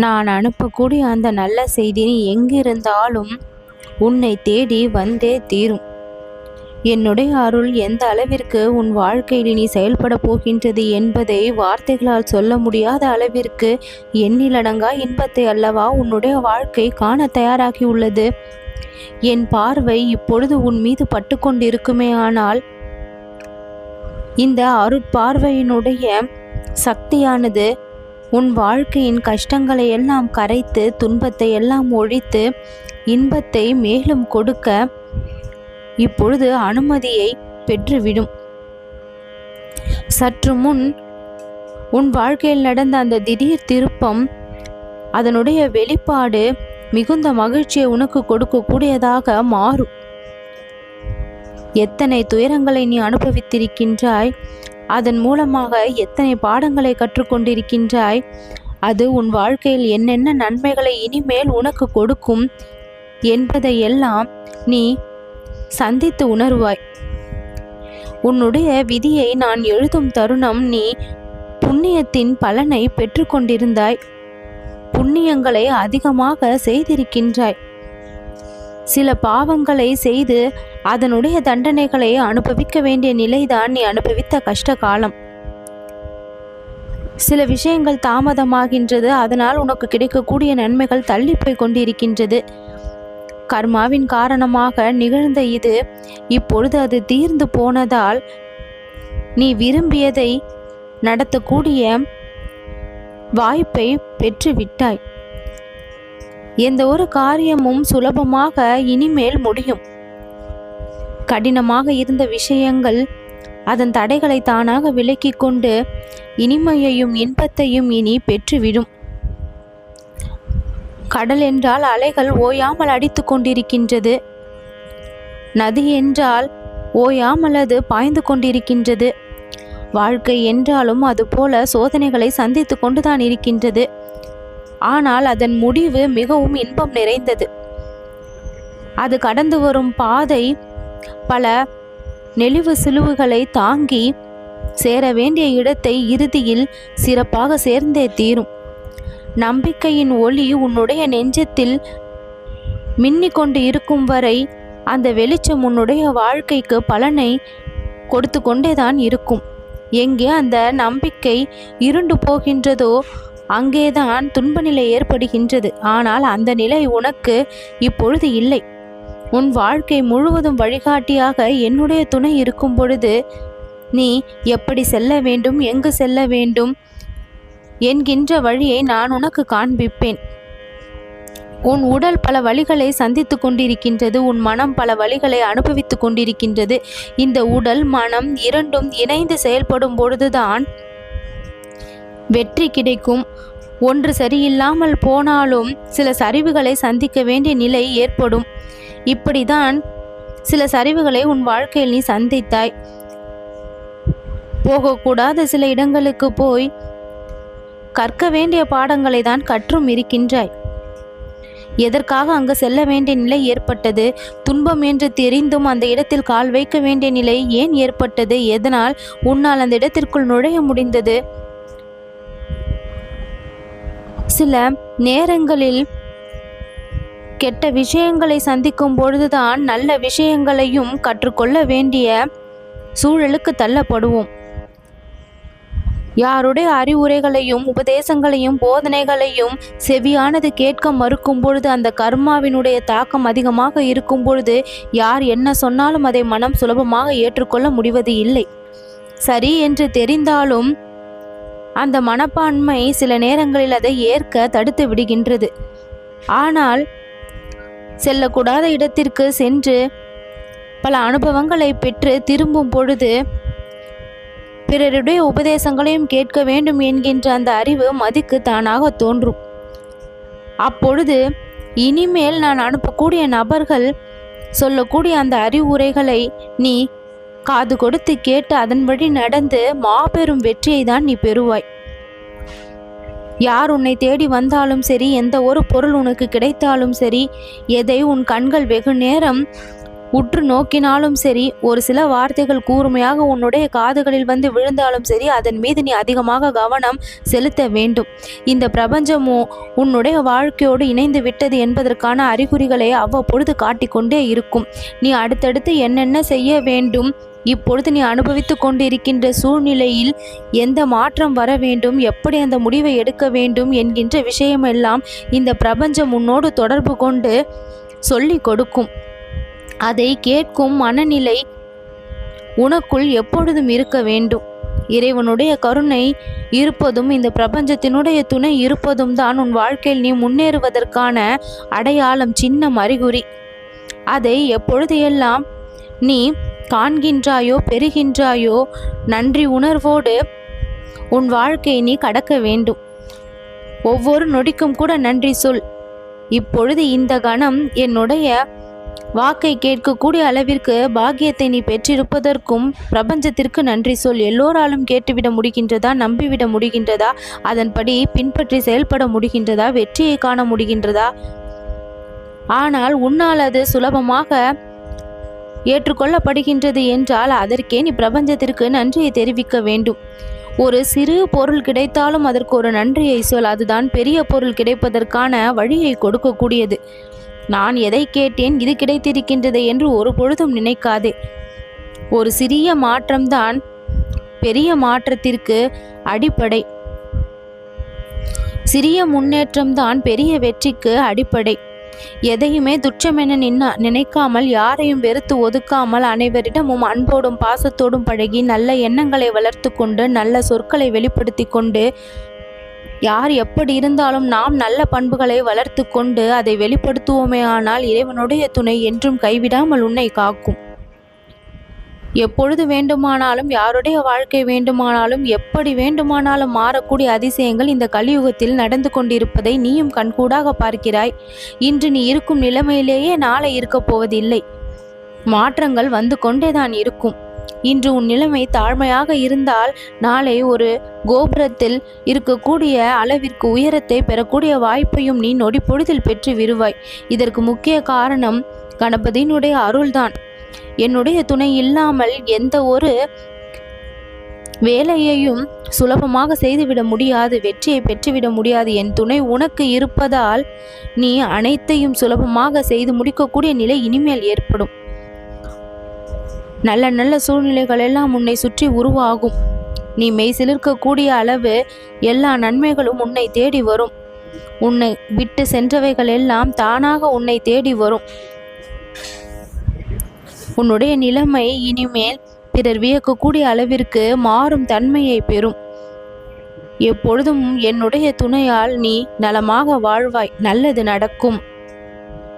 நான் அனுப்பக்கூடிய அந்த நல்ல செய்தி நீ எங்கிருந்தாலும் உன்னை தேடி வந்தே தீரும். என்னுடைய அருள் எந்த அளவிற்கு உன் வாழ்க்கையில் நீ செயல்பட போகின்றது என்பதை வார்த்தைகளால் சொல்ல முடியாத அளவிற்கு எண்ணிலடங்கா இன்பத்தை அல்லவா உன்னுடைய வாழ்க்கை காண தயாராகி உள்ளது என் பார்வை இப்பொழுது உன் மீது பட்டுக்கொண்டிருக்குமே ஆனால் இந்த அருட்பார்வையினுடைய சக்தியானது உன் வாழ்க்கையின் கஷ்டங்களை எல்லாம் கரைத்து துன்பத்தை எல்லாம் ஒழித்து இன்பத்தை மேலும் கொடுக்க இப்பொழுது அனுமதியை பெற்றுவிடும். சற்று முன் உன் வாழ்க்கையில் நடந்த அந்த திடீர் திருப்பம் அதனுடைய வெளிப்பாடு மிகுந்த மகிழ்ச்சியை உனக்கு கொடுக்கக்கூடியதாக மாறும். எத்தனை துயரங்களை நீ அனுபவித்திருக்கின்றாய்? அதன் மூலமாக எத்தனை பாடங்களை கற்றுக்கொண்டிருக்கின்றாய்? அது உன் வாழ்க்கையில் என்னென்ன நன்மைகளை இனிமேல் உனக்கு கொடுக்கும் என்பதையெல்லாம் நீ சந்தித்து உணர்வாய். உன்னுடைய விதியை நான் எழுதும் தருணம் நீ புண்ணியத்தின் பலனை பெற்றுக்கொண்டிருந்தாய். புண்ணியங்களை அதிகமாக செய்திருக்கின்றாய். சில பாவங்களை செய்து அதனுடைய தண்டனைகளை அனுபவிக்க வேண்டிய நிலைதான் நீ அனுபவித்த கஷ்ட காலம். சில விஷயங்கள் தாமதமாகின்றது. அதனால் உனக்கு கிடைக்கக்கூடிய நன்மைகள் தள்ளி போய் கொண்டிருக்கின்றது. கர்மாவின் காரணமாக நிகழ்ந்த இது இப்பொழுது அது தீர்ந்து போனதால் நீ விரும்பியதை நடத்தக்கூடிய வாய்ப்பை பெற்றுவிட்டாய். எந்த ஒரு காரியமும் சுலபமாக இனிமேல் முடியும். கடினமாக இருந்த விஷயங்கள் அதன் தடைகளை தானாக விலக்கிக் கொண்டு இனிமையையும் இன்பத்தையும் இனி பெற்றுவிடும். கடல் என்றால் அலைகள் ஓயாமல் அடித்து கொண்டிருக்கின்றது. நதி என்றால் ஓயாமல் அது பாய்ந்து கொண்டிருக்கின்றது. வாழ்க்கை என்றாலும் அதுபோல சோதனைகளை சந்தித்து கொண்டுதான் இருக்கின்றது. ஆனால் அதன் முடிவு மிகவும் இன்பம் நிறைந்தது. அது கடந்து வரும் பாதை பல நெளிவு சிலுவுகளை தாங்கி சேர வேண்டிய இடத்தை இறுதியில் சிறப்பாக சேர்ந்தே தீரும். நம்பிக்கையின் ஒளி உன்னுடைய நெஞ்சத்தில் மின்னிக்கொண்டு இருக்கும் வரை அந்த வெளிச்சம் உன்னுடைய வாழ்க்கைக்கு பலனை கொடுத்து கொண்டேதான் இருக்கும். எங்கே அந்த நம்பிக்கை இருண்டு போகின்றதோ அங்கேதான் துன்ப நிலை ஏற்படுகின்றது. ஆனால் அந்த நிலை உனக்கு இப்பொழுது இல்லை. உன் வாழ்க்கை முழுவதும் வழிகாட்டியாக என்னுடைய துணை இருக்கும் பொழுது நீ எப்படி செல்ல வேண்டும் எங்கு செல்ல வேண்டும் என்கின்ற வழியை நான் உனக்கு காண்பிப்பேன். உன் உடல் பல வழிகளை சந்தித்து கொண்டிருக்கின்றது உன் மனம் பல வழிகளை அனுபவித்து கொண்டிருக்கின்றது. இந்த உடல் மனம் இரண்டும் இணைந்து செயல்படும் பொழுதுதான் வெற்றி கிடைக்கும். ஒன்று சரியில்லாமல் போனாலும் சில சரிவுகளை சந்திக்க வேண்டிய நிலை ஏற்படும். இப்படிதான் சில சரிவுகளை உன் வாழ்க்கையில் நீ சந்தித்தாய். போகக்கூடாத சில இடங்களுக்கு போய் கற்க வேண்டிய பாடங்களை தான் கற்றும் இருக்கின்றாய். எதற்காக அங்கு செல்ல வேண்டிய நிலை ஏற்பட்டது? துன்பம் என்று தெரிந்தும் அந்த இடத்தில் கால் வைக்க வேண்டிய நிலை ஏன் ஏற்பட்டது? எதனால் உன்னால் அந்த இடத்திற்குள் நுழைய முடிந்தது? சில நேரங்களில் கெட்ட விஷயங்களை சந்திக்கும் பொழுதுதான் நல்ல விஷயங்களையும் கற்றுக்கொள்ள வேண்டிய சூழலுக்கு தள்ளப்படுவோம். யாருடைய அறிவுரைகளையும் உபதேசங்களையும் போதனைகளையும் செவியானது கேட்க மறுக்கும் பொழுது அந்த கர்மாவினுடைய தாக்கம் அதிகமாக இருக்கும் பொழுது யார் என்ன சொன்னாலும் அதை மனம் சுலபமாக ஏற்றுக்கொள்ள முடிவது இல்லை. சரி என்று தெரிந்தாலும் அந்த மனப்பான்மை சில நேரங்களில் அதை ஏற்க தடுத்து விடுகின்றது. ஆனால் செல்லக்கூடாத இடத்திற்கு சென்று பல அனுபவங்களை பெற்று திரும்பும் பொழுது பிறருடைய உபதேசங்களையும் கேட்க வேண்டும் என்கின்ற அந்த அறிவு மதிக்கு தானாக தோன்றும். அப்பொழுது இனிமேல் நான் அனுப்பக்கூடிய நபர்கள் சொல்லக்கூடிய அந்த அறிவுரைகளை நீ காது கொடுத்து கேட்டு அதன்படி நடந்து மாபெரும் வெற்றியை தான் நீ பெறுவாய். யார் உன்னை தேடி வந்தாலும் சரி எந்த ஒரு பொருள் உனக்கு கிடைத்தாலும் சரி எதை உன் கண்கள் வெகு நேரம் உற்று நோக்கினாலும் சரி ஒரு சில வார்த்தைகள் கூர்மையாக உன்னுடைய காதுகளில் வந்து விழுந்தாலும் சரி அதன் மீது நீ அதிகமாக கவனம் செலுத்த வேண்டும். இந்த பிரபஞ்சமோ உன்னுடைய வாழ்க்கையோடு இணைந்து விட்டது என்பதற்கான அறிகுறிகளை அவ்வப்பொழுது காட்டிக்கொண்டே இருக்கும். நீ அடுத்தடுத்து என்னென்ன செய்ய வேண்டும் இப்பொழுது நீ அனுபவித்து கொண்டிருக்கின்ற சூழ்நிலையில் எந்த மாற்றம் வர வேண்டும்? எப்படி அந்த முடிவை எடுக்க வேண்டும்? என்கின்ற விஷயமெல்லாம் இந்த பிரபஞ்சம் உன்னோடு தொடர்பு கொண்டு சொல்லி கொடுக்கும். அதை கேட்கும் மனநிலை உனக்குள் எப்பொழுதும் இருக்க வேண்டும். இறைவனுடைய கருணை இருப்பதும் இந்த பிரபஞ்சத்தினுடைய துணை இருப்பதும் தான் உன் வாழ்க்கையில் நீ முன்னேறுவதற்கான அடையாளம் சின்ன அறிகுறி. அதை எப்பொழுது எல்லாம் நீ காண்கின்றாயோ பெறுகின்றாயோ நன்றி உணர்வோடு உன் வாழ்க்கையை நீ கடக்க வேண்டும். ஒவ்வொரு நொடிக்கும் கூட நன்றி சொல். இப்பொழுது இந்த கணம் என்னுடைய வாக்கை கேட்கக்கூடிய அளவிற்கு பாக்கியத்தை நீ பெற்றிருப்பதற்கும் பிரபஞ்சத்திற்கு நன்றி சொல். எல்லோராலும் கேட்டுவிட முடிகின்றதா நம்பிவிட முடிகின்றதா அதன்படி பின்பற்றி செயல்பட முடிகின்றதா வெற்றியை காண முடிகின்றதா? ஆனால் உன்னால் அது சுலபமாக ஏற்றுக்கொள்ளப்படுகின்றது என்றால் அதற்கே நீ பிரபஞ்சத்திற்கு நன்றியை தெரிவிக்க வேண்டும். ஒரு சிறு பொருள் கிடைத்தாலும் அதற்கு ஒரு நன்றியை சொல். அதுதான் பெரிய பொருள் கிடைப்பதற்கான வழியை கொடுக்கக்கூடியது. நான் எதை கேட்டேன் இது கிடைத்திருக்கின்றது என்று ஒரு பொழுதும் நினைக்காதே. ஒரு சிறிய மாற்றம்தான் பெரிய மாற்றத்திற்கு அடிப்படை. சிறிய முன்னேற்றம்தான் பெரிய வெற்றிக்கு அடிப்படை. எதையுமே துச்சமென நின்ன நினைக்காமல் யாரையும் வெறுத்து ஒதுக்காமல் அனைவரிடமும் அன்போடும் பாசத்தோடும் பழகி நல்ல எண்ணங்களை வளர்த்து கொண்டு நல்ல சொற்களை வெளிப்படுத்தி கொண்டு யார் எப்படி இருந்தாலும் நாம் நல்ல பண்புகளை வளர்த்து கொண்டு அதை வெளிப்படுத்துவோமே ஆனால் இறைவனுடைய துணை என்றும் கைவிடாமல் உன்னை காக்கும். எப்பொழுது வேண்டுமானாலும் யாருடைய வாழ்க்கை வேண்டுமானாலும் எப்படி வேண்டுமானாலும் மாறக்கூடிய அதிசயங்கள் இந்த கலியுகத்தில் நடந்து கொண்டிருப்பதை நீயும் கண்கூடாக பார்க்கிறாய். இன்று நீ இருக்கும் நிலைமையிலேயே நாளை இருக்கப் போவதில்லை. மாற்றங்கள் வந்து கொண்டேதான் இருக்கும். இன்று உன் நிலைமை தாழ்மையாக இருந்தால் நாளை ஒரு கோபுரத்தில் இருக்கக்கூடிய அளவிற்கு உயரத்தை பெறக்கூடிய வாய்ப்பையும் நீ நொடிப்பொழுதில் பெற்று விருவாய் இதற்கு முக்கிய காரணம் கணபதியினுடைய அருள்தான். என்னுடைய துணை இல்லாமல் எந்த ஒரு வேலையையும் சுலபமாக செய்துவிட முடியாது வெற்றியை பெற்றுவிட முடியாது. என் துணை உனக்கு இருப்பதால் நீ அனைத்தையும் சுலபமாக செய்து முடிக்கக்கூடிய நிலை இனிமேல் ஏற்படும். நல்ல நல்ல சூழ்நிலைகள் எல்லாம் உன்னை சுற்றி உருவாகும். நீ மெய் சிலிர்க்கக்கூடிய அளவு எல்லா நன்மைகளும் உன்னை தேடி வரும். உன்னை விட்டு சென்றவைகள் எல்லாம் தானாக உன்னை தேடி வரும். உன்னுடைய நிலைமை இனிமேல் பிறர் வியக்கக்கூடிய அளவிற்கு மாறும் தன்மையை பெறும். எப்பொழுதும் என்னுடைய துணையால் நீ நலமாக வாழ்வாய். நல்லது நடக்கும்.